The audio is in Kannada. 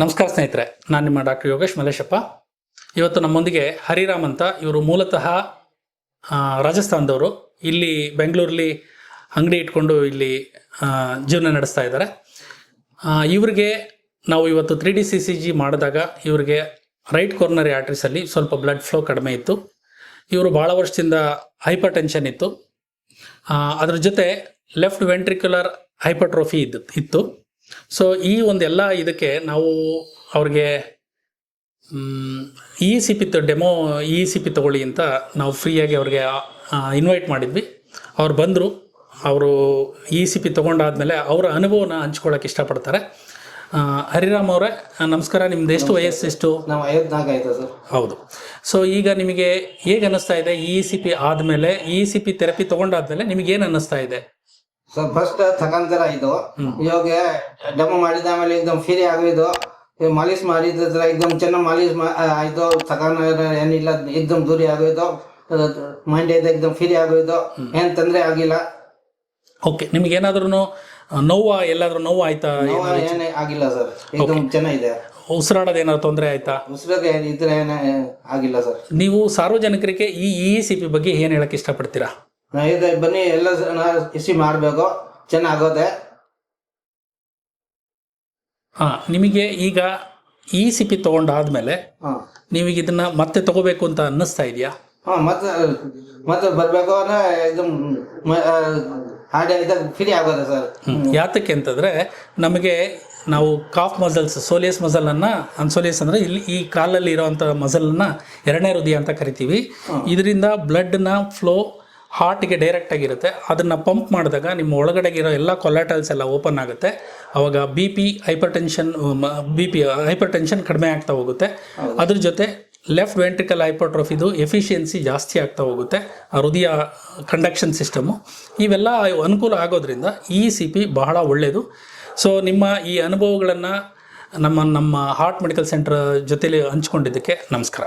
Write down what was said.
ನಮಸ್ಕಾರ ಸ್ನೇಹಿತರೆ, ನಾನು ನಿಮ್ಮ ಡಾಕ್ಟರ್ ಯೋಗೇಶ್ ಮಲೇಶಪ್ಪ ಇವತ್ತು ನಮ್ಮೊಂದಿಗೆ ಹರಿರಾಮ್ ಅಂತ ಇವರು ಮೂಲತಃ ರಾಜಸ್ಥಾನದವರು. ಇಲ್ಲಿ ಬೆಂಗಳೂರಲ್ಲಿ ಅಂಗಡಿ ಇಟ್ಕೊಂಡು ಇಲ್ಲಿ ಜೀವನ ನಡೆಸ್ತಾ ಇದ್ದಾರೆ. ಇವರಿಗೆ ನಾವು ಇವತ್ತು three D C C G ಮಾಡಿದಾಗ ಇವರಿಗೆ ರೈಟ್ ಕಾರ್ನರಿ ಆರ್ಟ್ರಿಸಲ್ಲಿ ಸ್ವಲ್ಪ ಬ್ಲಡ್ ಫ್ಲೋ ಕಡಿಮೆ ಇತ್ತು. ಇವರು ಭಾಳ ವರ್ಷದಿಂದ ಹೈಪರ್ ಟೆನ್ಷನ್ ಇತ್ತು ಅದ್ರ ಜೊತೆ ಲೆಫ್ಟ್ ವೆಂಟ್ರಿಕ್ಯುಲರ್ ಹೈಪರ್ಟ್ರೋಫಿ ಇದ್ದು ಇತ್ತು. ಸೊ ಈ ಒಂದೆಲ್ಲ ಇದಕ್ಕೆ ನಾವು ಅವ್ರಿಗೆ E C P demo E C P ತಗೊಳ್ಳಿ ಅಂತ ನಾವು ಫ್ರೀಯಾಗಿ ಅವ್ರಿಗೆ ಇನ್ವೈಟ್ ಮಾಡಿದ್ವಿ. ಅವ್ರು ಬಂದರು ಅವರು ಇ ಸಿ ಪಿ ತೊಗೊಂಡಾದ್ಮೇಲೆ ಅವರ ಅನುಭವನ ಹಂಚ್ಕೊಳ್ಳೋಕೆ ಇಷ್ಟಪಡ್ತಾರೆ. ಹರಿರಾಮ್ ಅವರೇ ನಮಸ್ಕಾರ ನಿಮ್ದು ಎಷ್ಟು ವಯಸ್ಸು ಎಷ್ಟು? ನಾವು ಐವತ್ನಾಲ್ಕು ಆಯ್ತು ಸರ್? ಹೌದು. ಸೊ ಈಗ ನಿಮಗೆ ಹೇಗೆ ಅನ್ನಿಸ್ತಾ ಇದೆ ಇ ಸಿ ಪಿ ಆದಮೇಲೆ ಇ ಸಿ ಪಿ ಥೆರಪಿ ತೊಗೊಂಡಾದ್ಮೇಲೆ ನಿಮಗೇನು ಏನು ಅನ್ನಿಸ್ತಾ ಇದೆ? ಸೊ ಫಸ್ಟ್ ತಗೊಂತರ ಇದು. ಇವಾಗ ಡಮ್ ಮಾಡಿದ ಆಮೇಲೆ ಇದಮ್ ಫ್ರೀ ಆಗೋದು ಮಾಲೀಶ್ ಮಾಡಿದ್ರ ಇದಮ್ ಚೆನ್ನಾಗಿ ಮಾಲೀಶ್ ಆಯ್ತು ತಗನ ಏನಿಲ್ಲ ಇದಮ್ ದೂರಿ ಆಗೋಯ್ತು ಇದೆ. ಇದಮ್ ಫ್ರೀ ಆಗೋಯ್ತು ಏನ್ ತೊಂದರೆ ಆಗಿಲ್ಲ. ಓಕೆ ನಿಮ್ಗೆ ಏನಾದ್ರೂ ನೋವು ಎಲ್ಲಾದ್ರೂ ನೋವು ಆಯ್ತಾ? ಏನೇ ಆಗಿಲ್ಲ ಸರ್. ಇದಮ್ ಚೆನ್ನಾಗಿದೆ ಉಸಿರಾಡೋದು ಏನಾದ್ರು ತೊಂದರೆ ಆಯ್ತಾ? ಉಸಿರಾಗ ಇದ್ರೆ ಆಗಿಲ್ಲ ಸರ್. ನೀವು ಸಾರ್ವಜನಿಕರಿಗೆ ಈ ಇ ಸಿ ಪಿ ಬಗ್ಗೆ ಏನು ಹೇಳಕ್ಕೆ ಇಷ್ಟಪಡ್ತೀರಾ? ಇದೆ ಬನ್ನಿ ಎಲ್ಲ ಇಸಿ ಮಾಡಬೇಕು. ಚೆನ್ನಾಗೋದೆ. ಹಾಂ ನಿಮಗೆ ಈಗ ಈ ಸಿಪಿ ತಗೊಂಡಾದ್ಮೇಲೆ ನಿಮಗೆ ಇದನ್ನ ಮತ್ತೆ ತಗೋಬೇಕು ಅಂತ ಅನ್ನಿಸ್ತಾ ಇದೆಯಾ? ಹಾಂ ಮತ್ತೆ ಮತ್ತೆ ಬರಬೇಕು ಅಂದ್ರೆ ಇದು ಮ- ಹಾಡೆ ಇದು ಫ್ರೀ ಆಗೋದೆ ಸರ್. ಯಾತಕ್ಕೆ ಅಂತಂದರೆ ನಮಗೆ ನಾವು ಕಾಫ್ ಮಸಲ್ಸ್ ಸೋಲಿಯಸ್ ಮಸಲನ್ನು ಅನ್ಸೋಲಿಯಸ್ ಅಂದರೆ ಇಲ್ಲಿ ಈ ಕಾಲಲ್ಲಿ ಇರೋವಂಥ ಮಸಲನ್ನು ಎರಡನೇ ಹೃದಯ ಅಂತ ಕರಿತೀವಿ. ಇದರಿಂದ ಬ್ಲಡ್ನ ಫ್ಲೋ ಹಾರ್ಟ್ಗೆ ಡೈರೆಕ್ಟ್ ಆಗಿರುತ್ತೆ ಅದನ್ನು ಪಂಪ್ ಮಾಡಿದಾಗ ನಿಮ್ಮ ಒಳಗಡೆ ಇರೋ ಎಲ್ಲ ಕೊಲಾಟಲ್ಸ್ ಎಲ್ಲ ಓಪನ್ ಆಗುತ್ತೆ. ಅವಾಗ B P hypertension B P hypertension ಕಡಿಮೆ ಆಗ್ತಾ ಹೋಗುತ್ತೆ. ಅದ್ರ ಜೊತೆ ಲೆಫ್ಟ್ ವೆಂಟ್ರಿಕಲ್ ಹೈಪರ್ಟ್ರೋಫಿದು ಎಫಿಷಿಯನ್ಸಿ ಜಾಸ್ತಿ ಆಗ್ತಾ ಹೋಗುತ್ತೆ. ಆ ಹೃದಯ ಕಂಡಕ್ಷನ್ ಸಿಸ್ಟಮು ಇವೆಲ್ಲ ಅನುಕೂಲ ಆಗೋದ್ರಿಂದ ಇ ಸಿ ಪಿ ಬಹಳ ಒಳ್ಳೆಯದು ಸೊ ನಿಮ್ಮ ಈ ಅನುಭವಗಳನ್ನು ನಮ್ಮ ನಮ್ಮ ಹಾರ್ಟ್ ಮೆಡಿಕಲ್ ಸೆಂಟರ್ ಜೊತೆಯಲ್ಲಿ ಹಂಚ್ಕೊಂಡಿದ್ದಕ್ಕೆ ನಮಸ್ಕಾರ.